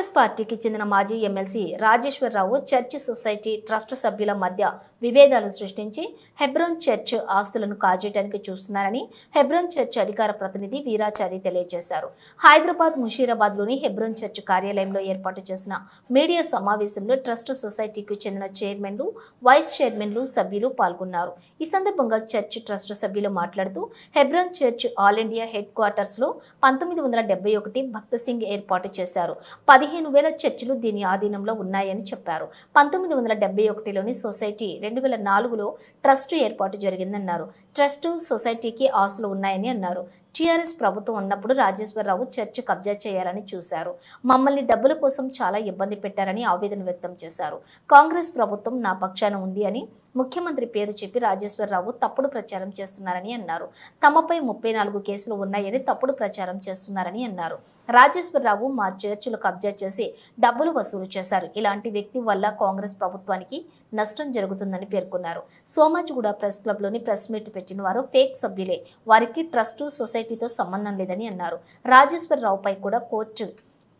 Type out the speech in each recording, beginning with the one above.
కాంగ్రెస్ పార్టీకి చెందిన మాజీ MLC Rajeswara Rao church society trust సభ్యుల మధ్య విభేదాలు సృష్టించి హెబ్రోన్ చర్చ్ ఆస్తులను కాజేయడానికి చూస్తున్నారని హెబ్రోన్ చర్చ్ అధికార ప్రతినిధి వీరాచారి తెలియజేశారు. హైదరాబాద్ ముషీరాబాద్లోని హెబ్రోన్ చర్చ్ కార్యాలయంలో ఏర్పాటు చేసిన మీడియా సమావేశంలో ట్రస్ట్ సొసైటీకి చెందిన చైర్మన్లు వైస్ చైర్మన్లు సభ్యులు పాల్గొన్నారు. ఈ సందర్భంగా చర్చ్ ట్రస్ట్ సభ్యులు మాట్లాడుతూ Hebron church all India head క్వార్టర్స్లో పంతొమ్మిది వందల డెబ్బై ఒకటి భక్త సింగ్ ఏర్పాటు చేశారు. పదిహేను పదిహేను వేల చర్చిలు దీని ఆధీనంలో ఉన్నాయని చెప్పారు. పంతొమ్మిది వందల డెబ్బై ఒకటిలోని సొసైటీ రెండు వేల నాలుగులో ట్రస్ట్ ఏర్పాటు జరిగిందన్నారు. ట్రస్ట్ సొసైటీకి ఆస్తులు ఉన్నాయని అన్నారు. టీఆర్ఎస్ ప్రభుత్వం ఉన్నప్పుడు రాజేశ్వరరావు చర్చ్ కబ్జా చేయాలని చూశారు. మమ్మల్ని డబ్బుల కోసం చాలా ఇబ్బంది పెట్టారని ఆవేదన వ్యక్తం చేశారు. కాంగ్రెస్ ప్రభుత్వం నా పక్షాన ఉంది అని ముఖ్యమంత్రి పేరు చెప్పి రాజేశ్వరరావు తప్పుడు ప్రచారం చేస్తున్నారని అన్నారు. తమపై ముప్పై నాలుగు కేసులు ఉన్నాయని తప్పుడు ప్రచారం చేస్తున్నారని అన్నారు. రాజేశ్వరరావు మా చర్చిలు కబ్జా చేసి డబ్బులు వసూలు చేశారు. ఇలాంటి వ్యక్తి వల్ల కాంగ్రెస్ ప్రభుత్వానికి నష్టం జరుగుతుందని పేర్కొన్నారు. సోమాజిగూడ ప్రెస్ క్లబ్లోని ప్రెస్ మీట్ పెట్టిన వారు ఫేక్ సభ్యులే. వారికి ట్రస్టు సొసైటీతో సంబంధం లేదని అన్నారు. రాజేశ్వరరావుపై కూడా కోర్టు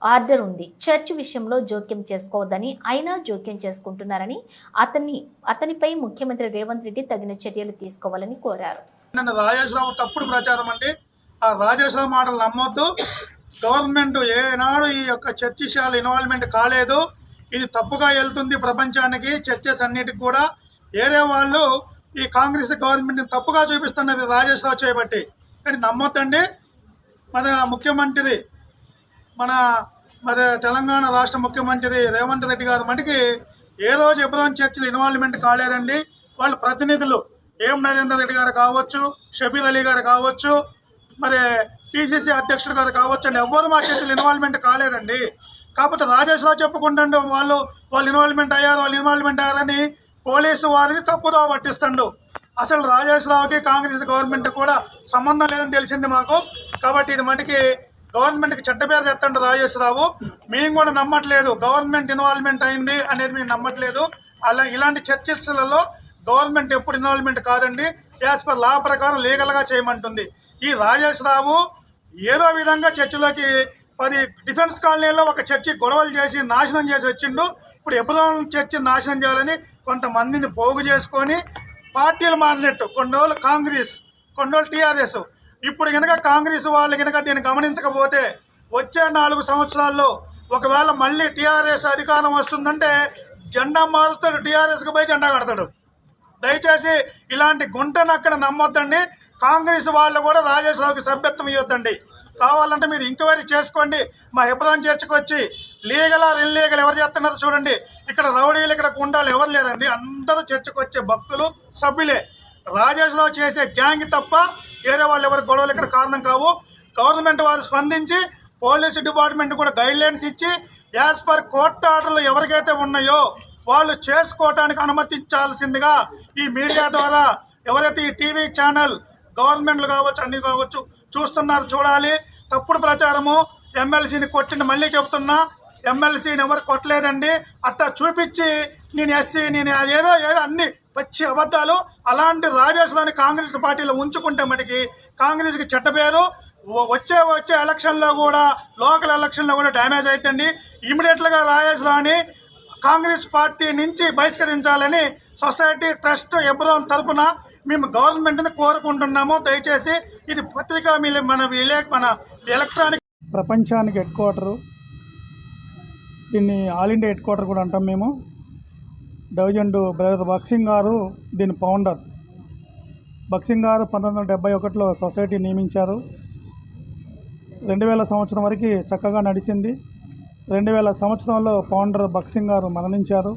ఆర్డర్ ఉంది. చర్చ్ విషయంలో జోక్యం చేసుకోవద్దని అయినా జోక్యం చేసుకుంటున్నారని అతన్ని అతనిపై ముఖ్యమంత్రి రేవంత్ రెడ్డి తగిన చర్యలు తీసుకోవాలని కోరారు. నిన్న రాజేశ్వరరావు తప్పుడు ప్రచారం అండి. ఆ రాజేశ్వరరావు మాటలు నమ్మొద్దు. గవర్నమెంట్ ఏనాడు ఈ యొక్క చర్చిశాల ఇన్వాల్వ్మెంట్ కాలేదు. ఇది తప్పుగా వెళ్తుంది ప్రపంచానికి చర్చెస్ అన్నిటికి కూడా. ఏరే వాళ్ళు ఈ కాంగ్రెస్ గవర్నమెంట్ని తప్పుగా చూపిస్తున్నది రాజేశ్వరరావు చేపట్టి. కానీ నమ్మొద్దండి. మన ముఖ్యమంత్రి మన మరి తెలంగాణ రాష్ట్ర ముఖ్యమంత్రి రేవంత్ రెడ్డి గారు మటుకి ఏ రోజు ఎప్పుడో చర్చలు ఇన్వాల్వ్మెంట్ కాలేదండి. వాళ్ళ ప్రతినిధులు ఏం నరేందర్ రెడ్డి గారు కావచ్చు షబీర్ అలీ గారు కావచ్చు మరి పిసిసి అధ్యక్షుడు గారు కావచ్చు అండి ఎవ్వరు మా చర్చలు ఇన్వాల్వ్మెంట్ కాలేదండి. కాకపోతే రాజేశ్వరావు చెప్పుకుంటాడు వాళ్ళు వాళ్ళు ఇన్వాల్వ్మెంట్ అయ్యారు వాళ్ళు ఇన్వాల్వ్మెంట్ అయ్యారని పోలీసు వారిని తప్పుదో పట్టిస్తుండు. అసలు రాజేశ్వరరావుకి కాంగ్రెస్ గవర్నమెంట్ కూడా సంబంధం లేదని తెలిసింది మాకు. కాబట్టి ఇది మటుకి గవర్నమెంట్కి చెడ్డ పేరు తెత్తండి రాజేశ్వరరావు. మేము కూడా నమ్మట్లేదు. గవర్నమెంట్ ఇన్వాల్వ్మెంట్ అయింది అనేది మేము నమ్మట్లేదు. అలా ఇలాంటి చర్చలలో గవర్నమెంట్ ఎప్పుడు ఇన్వాల్వ్మెంట్ కాదండి. యాజ్ పర్ లా ప్రకారం లీగల్గా చేయమంటుంది. ఈ రాజేశ్వరరావు ఏదో విధంగా చర్చిలోకి పది డిఫెన్స్ కాలనీలో ఒక చర్చి గొడవలు చేసి నాశనం చేసి వచ్చిండు. ఇప్పుడు ఎప్పుడో చర్చి నాశనం చేయాలని కొంతమందిని పోగు చేసుకొని పార్టీలు మారినట్టు. కొన్నోళ్ళు కాంగ్రెస్ కొన్నోళ్ళు టీఆర్ఎస్. ఇప్పుడు కనుక కాంగ్రెస్ వాళ్ళు కనుక దీన్ని గమనించకపోతే వచ్చే నాలుగు సంవత్సరాల్లో ఒకవేళ మళ్ళీ టీఆర్ఎస్ అధికారం వస్తుందంటే జెండా మారుస్తాడు టీఆర్ఎస్కి పోయి జెండా కడతాడు. దయచేసి ఇలాంటి గుంటను అక్కడ నమ్మొద్దండి. కాంగ్రెస్ వాళ్ళు కూడా రాజేశ్వరరావుకి సభ్యత్వం ఇవ్వద్దండి. కావాలంటే మీరు ఎంక్వైరీ చేసుకోండి. మా ఎప్పుదాన్ని చేర్చుకొచ్చి లీగల్ ఆర్ ఇల్లీగల్ ఎవరు చేస్తున్నారో చూడండి. ఇక్కడ రౌడీలు ఇక్కడ గుండాలు ఎవరు లేరండి. అందరూ చర్చకొచ్చే భక్తులు సభ్యులే. రాజేష్లో చేసే గ్యాంగ్ తప్ప వేరే వాళ్ళు ఎవరి గొడవలు ఇక్కడ కారణం కావు. గవర్నమెంట్ వారు స్పందించి పోలీస్ డిపార్ట్మెంట్ కూడా గైడ్ లైన్స్ ఇచ్చి యాజ్ పర్ కోర్టు ఆర్డర్లు ఎవరికైతే ఉన్నాయో వాళ్ళు చేసుకోవటానికి అనుమతించాల్సిందిగా ఈ మీడియా ద్వారా ఎవరైతే ఈ టీవీ ఛానల్ గవర్నమెంట్లు కావచ్చు అన్ని కావచ్చు చూస్తున్నారు చూడాలి. తప్పుడు ప్రచారము ఎమ్మెల్సీని కొట్టిన మళ్ళీ చెబుతున్నా ఎమ్మెల్సీని ఎవరు కొట్టలేదండి. అట్టా చూపించి నేను ఎస్సీ నేను అదేదో ఏదో అన్ని పచ్చి అబద్ధాలు అలాంటి రాజేశ్వరాన్ని కాంగ్రెస్ పార్టీలో ఉంచుకుంటే మటుకి కాంగ్రెస్కి చెడ్డ పేరు. వచ్చే వచ్చే ఎలక్షన్లో కూడా లోకల్ ఎలక్షన్లో కూడా డ్యామేజ్ అవుతుంది ఇమీడియట్గా రాజేశ్వరాన్ని కాంగ్రెస్ పార్టీ నుంచి బహిష్కరించాలని సొసైటీ ట్రస్ట్ ఎబ్రోన్ తరపున మేము గవర్నమెంట్ని కోరుకుంటున్నాము. దయచేసి ఇది పత్రికా మీ- మన విలే మన ఎలక్ట్రానిక్ ప్రపంచానికి హెడ్ క్వార్టరు దీన్ని ఆల్ ఇండియా హెడ్ క్వార్టర్ కూడా అంటాం మేము. డవిజన్ బ్రదర్ బక్సింగ్ గారు దీని ఫౌండర్ బక్సింగ్ గారు పంతొమ్మిది వందల డెబ్బై ఒకటిలో సొసైటీ నియమించారు. రెండు వేల సంవత్సరం వరకు చక్కగా నడిచింది. రెండు వేల సంవత్సరంలో ఫౌండర్ బక్సింగ్ గారు మరణించారు.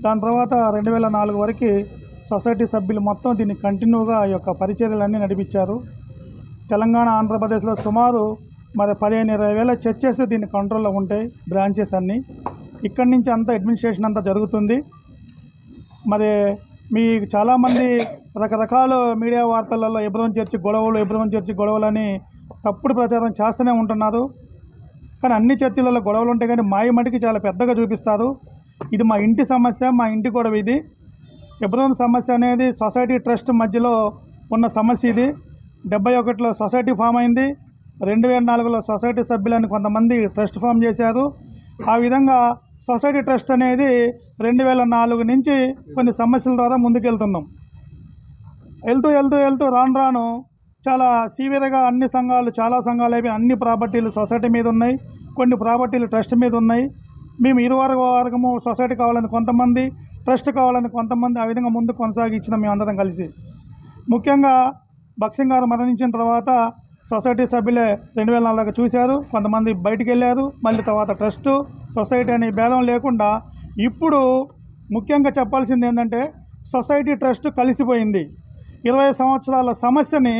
దాని తర్వాత రెండు వేల నాలుగు వరకు సొసైటీ సభ్యులు మొత్తం దీన్ని కంటిన్యూగా ఈ యొక్క పరిచర్యలన్నీ నడిపించారు. తెలంగాణ ఆంధ్రప్రదేశ్లో సుమారు మరి పదిహేను ఇరవై వేల చర్చెస్ దీని కంట్రోల్లో ఉంటాయి బ్రాంచెస్ అన్నీ. ఇక్కడి నుంచి అంతా అడ్మినిస్ట్రేషన్ అంతా జరుగుతుంది. మరి మీ చాలామంది రకరకాల మీడియా వార్తలలో ఎబ్రోన్ చర్చి గొడవలు ఎబ్రోన్ చర్చి గొడవలని తప్పుడు ప్రచారం చేస్తూనే ఉంటున్నారు. కానీ అన్ని చర్చిలలో గొడవలు ఉంటాయి కానీ మాయ మటుకి చాలా పెద్దగా చూపిస్తారు. ఇది మా ఇంటి సమస్య మా ఇంటి గొడవ ఇది. ఎబ్రోన్ సమస్య అనేది సొసైటీ ట్రస్ట్ మధ్యలో ఉన్న సమస్య ఇది. డెబ్బై ఒకటిలో సొసైటీ ఫామ్ అయింది. రెండు వేల నాలుగులో సొసైటీ సభ్యులని కొంతమంది ట్రస్ట్ ఫామ్ చేశారు. ఆ విధంగా సొసైటీ ట్రస్ట్ అనేది రెండు వేల నాలుగు నుంచి కొన్ని సమస్యల ద్వారా ముందుకెళ్తున్నాం. వెళ్తూ వెళ్తూ వెళ్తూ రాను రాను చాలా సీవియర్గా అన్ని సంఘాలు చాలా సంఘాలు అయిపోయి అన్ని ప్రాపర్టీలు సొసైటీ మీద ఉన్నాయి. కొన్ని ప్రాపర్టీలు ట్రస్ట్ మీద ఉన్నాయి. మేము ఇరువర్గ వర్గము సొసైటీ కావాలని కొంతమంది ట్రస్ట్ కావాలని కొంతమంది ఆ విధంగా ముందు కొనసాగించినాం మేము అందరం కలిసి. ముఖ్యంగా బక్సింగ్ గారు మరణించిన తర్వాత సొసైటీ సభ్యులే రెండు వేల నాలుగు చూశారు కొంతమంది బయటికి వెళ్ళారు మళ్ళీ తర్వాత ట్రస్టు సొసైటీ అనే భేదం లేకుండా ఇప్పుడు ముఖ్యంగా చెప్పాల్సింది ఏంటంటే సొసైటీ ట్రస్ట్ కలిసిపోయింది. ఇరవై సంవత్సరాల సమస్యని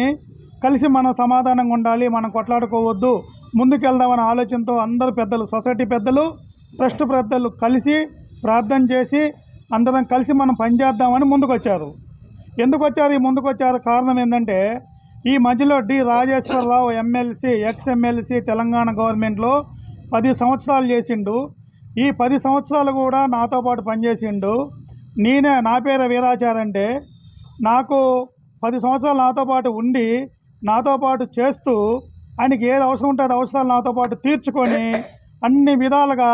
కలిసి మనం సమాధానంగా ఉండాలి మనం కొట్లాడుకోవద్దు ముందుకెళ్దామనే ఆలోచనతో అందరు పెద్దలు సొసైటీ పెద్దలు ట్రస్ట్ పెద్దలు కలిసి ప్రార్థన చేసి అందరం కలిసి మనం పనిచేద్దామని ముందుకొచ్చారు. ఎందుకు వచ్చారు ఈ ముందుకు వచ్చారు కారణం ఏంటంటే ఈ మధ్యలో D. Rajeswara Rao MLC ex MLC Telangana గవర్నమెంట్లో పది సంవత్సరాలు చేసిండు. ఈ పది సంవత్సరాలు కూడా నాతో పాటు పనిచేసిండు. నేనే నా పేరు వీరాచారంటే నాకు పది సంవత్సరాలు నాతో పాటు ఉండి నాతో పాటు చేస్తూ ఆయనకి ఏది అవసరం ఉంటే అది అవసరాలు నాతో పాటు తీర్చుకొని అన్ని విధాలుగా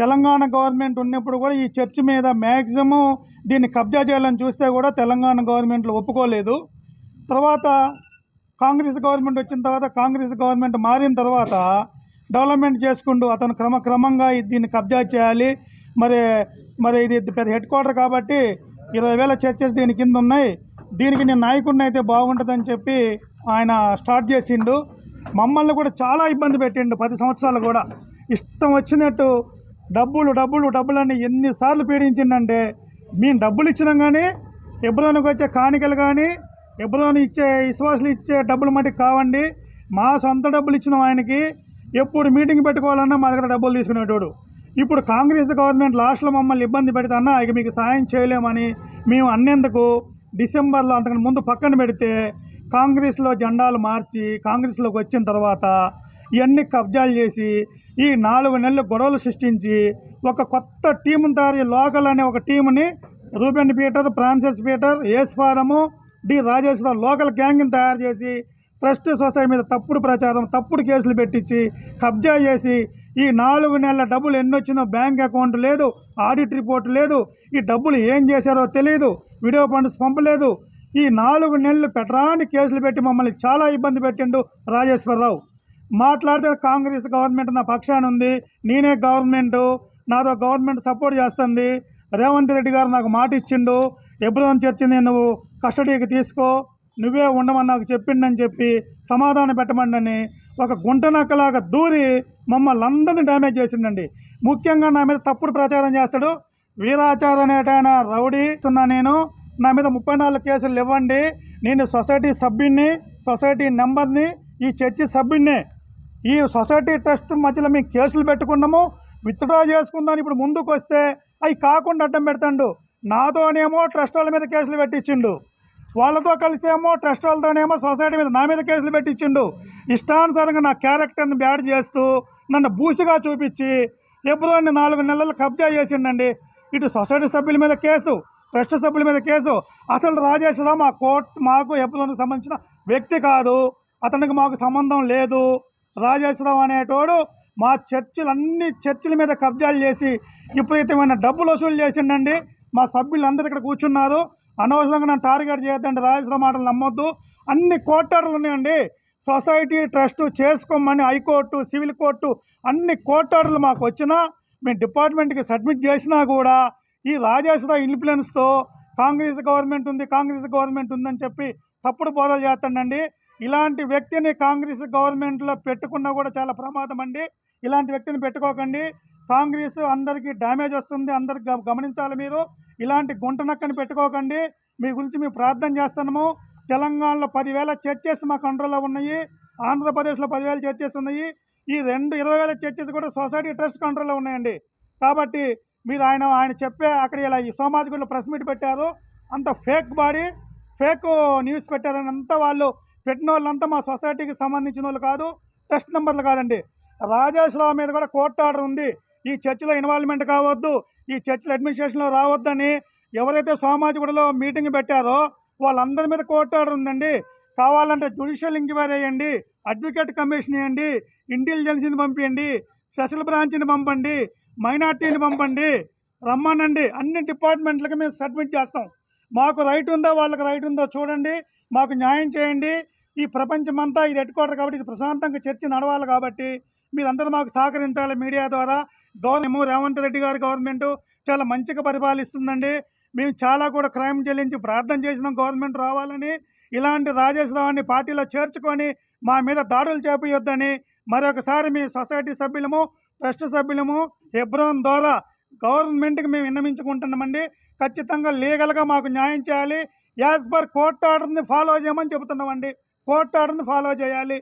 తెలంగాణ గవర్నమెంట్ ఉన్నప్పుడు కూడా ఈ చర్చ్ మీద మ్యాక్సిమం దీన్ని కబ్జా చేయాలని చూస్తే కూడా తెలంగాణ గవర్నమెంట్లో ఒప్పుకోలేదు. తర్వాత కాంగ్రెస్ గవర్నమెంట్ వచ్చిన తర్వాత కాంగ్రెస్ గవర్నమెంట్ మారిన తర్వాత డెవలప్మెంట్ చేసుకుంటూ అతను క్రమక్రమంగా దీన్ని కబ్జా చేయాలి. మరి మరి ఇది పెద్ద హెడ్ క్వార్టర్ కాబట్టి ఇరవై వేల చర్చెస్ దీని కింద ఉన్నాయి. దీనికి నేను నాయకుడిని అయితే బాగుంటుందని చెప్పి ఆయన స్టార్ట్ చేసిండు. మమ్మల్ని కూడా చాలా ఇబ్బంది పెట్టిండు పది సంవత్సరాలు కూడా. ఇష్టం వచ్చినట్టు డబ్బులు డబ్బులు డబ్బులు అని ఎన్నిసార్లు పీడించిందంటే మేము డబ్బులు ఇచ్చినాం కానీ ఎబ్బుదానికి వచ్చే కానికలు కానీ ఎబ్బుదాని ఇచ్చే విశ్వాసులు ఇచ్చే డబ్బులు మటుకు కావండి. మా సొంత డబ్బులు ఇచ్చినాం ఆయనకి. ఎప్పుడు మీటింగ్ పెట్టుకోవాలన్నా మా దగ్గర డబ్బులు తీసుకునేటోడు. ఇప్పుడు కాంగ్రెస్ గవర్నమెంట్ లాస్ట్లో మమ్మల్ని ఇబ్బంది పెడితే ఇక మీకు సాయం చేయలేమని మేము అన్నేందుకు డిసెంబర్లో అంతకంటే ముందు పక్కన పెడితే కాంగ్రెస్లో జెండాలు మార్చి కాంగ్రెస్లోకి వచ్చిన తర్వాత ఇవన్నీ కబ్జాలు చేసి ఈ నాలుగు నెలలు గొడవలు సృష్టించి ఒక కొత్త టీముని తయారు లోకల్ అనే ఒక టీముని రూబెన్ పీటర్ ఫ్రాన్సిస్ పీటర్ ఏస్ఫారము డి రాజేశ్వరరావు లోకల్ గ్యాంగ్ని తయారు చేసి ట్రస్ట్ సొసైటీ మీద తప్పుడు ప్రచారం తప్పుడు కేసులు పెట్టించి కబ్జా చేసి ఈ నాలుగు నెలల డబ్బులు ఎన్ని వచ్చిందో బ్యాంక్ అకౌంట్ లేదు ఆడిట్ రిపోర్ట్ లేదు. ఈ డబ్బులు ఏం చేశారో తెలియదు వీడియో ఫండ్స్ పంపలేదు. ఈ నాలుగు నెలలు పెట్టరాని కేసులు పెట్టి మమ్మల్ని చాలా ఇబ్బంది పెట్టిండు రాజేశ్వరరావు. మాట్లాడితే కాంగ్రెస్ గవర్నమెంట్ నా పక్షాన ఉంది నేనే గవర్నమెంట్ నాతో గవర్నమెంట్ సపోర్ట్ చేస్తుంది. రేవంత్ రెడ్డి గారు నాకు మాట ఇచ్చిండు ఎబ్రహం చర్చింది నువ్వు కస్టడీకి తీసుకో నువ్వే ఉండమని నాకు చెప్పిండని చెప్పి సమాధానం పెట్టమండని ఒక గుంట నక్కలాగా దూరి మమ్మల్ని అందరినీ డ్యామేజ్ చేసిండండి. ముఖ్యంగా నా మీద తప్పుడు ప్రచారం చేస్తాడు. వీరాచారం అనేటైన రౌడీ ఉన్నా నేను. నా మీద ముప్పై నాలుగు కేసులు ఇవ్వండి. నేను సొసైటీ సభ్యుణ్ణి సొసైటీ నెంబర్ని ఈ చర్చి సభ్యుణ్ణి ఈ సొసైటీ ట్రస్ట్ మధ్యలో మేము కేసులు పెట్టుకున్నాము విత్డ్రా చేసుకుందాం ఇప్పుడు ముందుకు వస్తే అవి కాకుండా అడ్డం పెడతాడు. నాతోనేమో ట్రస్ట్ వాళ్ళ మీద కేసులు పెట్టించిండు. వాళ్ళతో కలిసేమో ట్రస్ట్ వాళ్ళతోనేమో సొసైటీ మీద నా మీద కేసులు పెట్టించిండు. ఇష్టానుసారంగా నా క్యారెక్టర్ని బ్యాడ్ చేస్తూ నన్ను బూసిగా చూపించి ఎప్పుడో నాలుగు నెలలు కబ్జా చేసిండండి. ఇటు సొసైటీ సభ్యుల మీద కేసు ట్రస్ట్ సభ్యుల మీద కేసు. అసలు రాజేశ్వరరావు మా కోర్ట్ మాకు ఎప్పుడోనికి సంబంధించిన వ్యక్తి కాదు. అతనికి మాకు సంబంధం లేదు. రాజేశ్వరరావు అనేటోడు మా చర్చిలు అన్ని చర్చిల మీద కబ్జాలు చేసి విపరీతమైన డబ్బులు వసూలు చేసిండండి. మా సభ్యులందరూ ఇక్కడ కూర్చున్నారు. అనవసరంగా నన్ను టార్గెట్ చేయొద్దండి. రాజేశ్వర మాటలు నమ్మొద్దు. అన్ని కోర్టార్లు ఉన్నాయండి. సొసైటీ ట్రస్ట్ చేసుకోమని హైకోర్టు సివిల్ కోర్టు అన్ని కోర్టార్లు మాకు వచ్చినా మేము డిపార్ట్మెంట్కి సబ్మిట్ చేసినా కూడా ఈ రాజేశ్వరరావు ఇన్ఫ్లుయెన్స్తో కాంగ్రెస్ గవర్నమెంట్ ఉంది కాంగ్రెస్ గవర్నమెంట్ ఉందని చెప్పి తప్పుడు బోధలు చేస్తాడండి. ఇలాంటి వ్యక్తిని కాంగ్రెస్ గవర్నమెంట్లో పెట్టుకున్నా కూడా చాలా ప్రమాదం అండి. ఇలాంటి వ్యక్తిని పెట్టుకోకండి. కాంగ్రెస్ అందరికీ డ్యామేజ్ వస్తుంది. అందరికి గమనించాలి మీరు. ఇలాంటి గుంట నక్కని పెట్టుకోకండి. మీ గురించి మేము ప్రార్థన చేస్తున్నాము. తెలంగాణలో పదివేల చర్చెస్ మా కంట్రోల్లో ఉన్నాయి. ఆంధ్రప్రదేశ్లో పదివేల చర్చెస్ ఉన్నాయి. ఈ రెండు ఇరవై వేల చర్చెస్ కూడా సొసైటీ ట్రస్ట్ కంట్రోల్లో ఉన్నాయండి. కాబట్టి మీరు ఆయన ఆయన చెప్పే అక్కడ ఇలా ఈ సోమాజిగూడలో ప్రెస్ మీట్ పెట్టారు. అంత ఫేక్ బాడీ ఫేక్ న్యూస్ పెట్టారని అంతా వాళ్ళు పెట్టిన వాళ్ళంతా మా సొసైటీకి సంబంధించిన వాళ్ళు కాదు టెస్ట్ నెంబర్లు కాదండి. రాజేశ్వరరావు మీద కూడా కోర్టు ఆర్డర్ ఉంది. ఈ చర్చిలో ఇన్వాల్వ్మెంట్ కావద్దు ఈ చర్చిలో అడ్మినిస్ట్రేషన్లో రావద్దని ఎవరైతే సోమాజిగూడలో మీటింగ్ పెట్టారో వాళ్ళందరి మీద కోర్టు ఆర్డర్ ఉందండి. కావాలంటే జ్యుడిషియల్ ఎంక్వైరీ వేయండి అడ్వకేట్ కమిషన్ వేయండి ఇంటెలిజెన్స్ని పంపించండి స్పెషల్ బ్రాంచ్ని పంపండి మైనార్టీని పంపండి రమ్మనండి. అన్ని డిపార్ట్మెంట్లకి మేము సబ్మిట్ చేస్తాం. మాకు రైట్ ఉందో వాళ్ళకి రైట్ ఉందో చూడండి. మాకు న్యాయం చేయండి. ఈ ప్రపంచమంతా ఇది హెడ్ క్వార్టర్ కాబట్టి ఇది ప్రశాంతంగా చర్చ నడవాలి కాబట్టి మీరందరూ మాకు సహకరించాలి మీడియా ద్వారా. గవర్నము రేవంత్ రెడ్డి గారు గవర్నమెంట్ చాలా మంచిగా పరిపాలిస్తుందండి. మేము చాలా కూడా క్రైమ్ చెల్లించి ప్రార్థన చేసినాం గవర్నమెంట్ రావాలని. ఇలాంటి రాజేష్ రావుని పార్టీలో చేర్చుకొని మా మీద దాడులు చేపయొద్దని. మరొకసారి మీ సొసైటీ సభ్యులము ట్రస్ట్ సభ్యులము హెబ్రోన్ ద్వారా గవర్నమెంట్కి మేము విన్నమించుకుంటున్నామండి ఖచ్చితంగా లీగల్గా మాకు న్యాయం చేయాలి. యాజ్ పర్ కోర్ట్ ఆర్డర్ని ఫాలో చేయమని చెబుతున్నామండి. కోర్ట్ ఆర్డర్ని ఫాలో చేయాలి.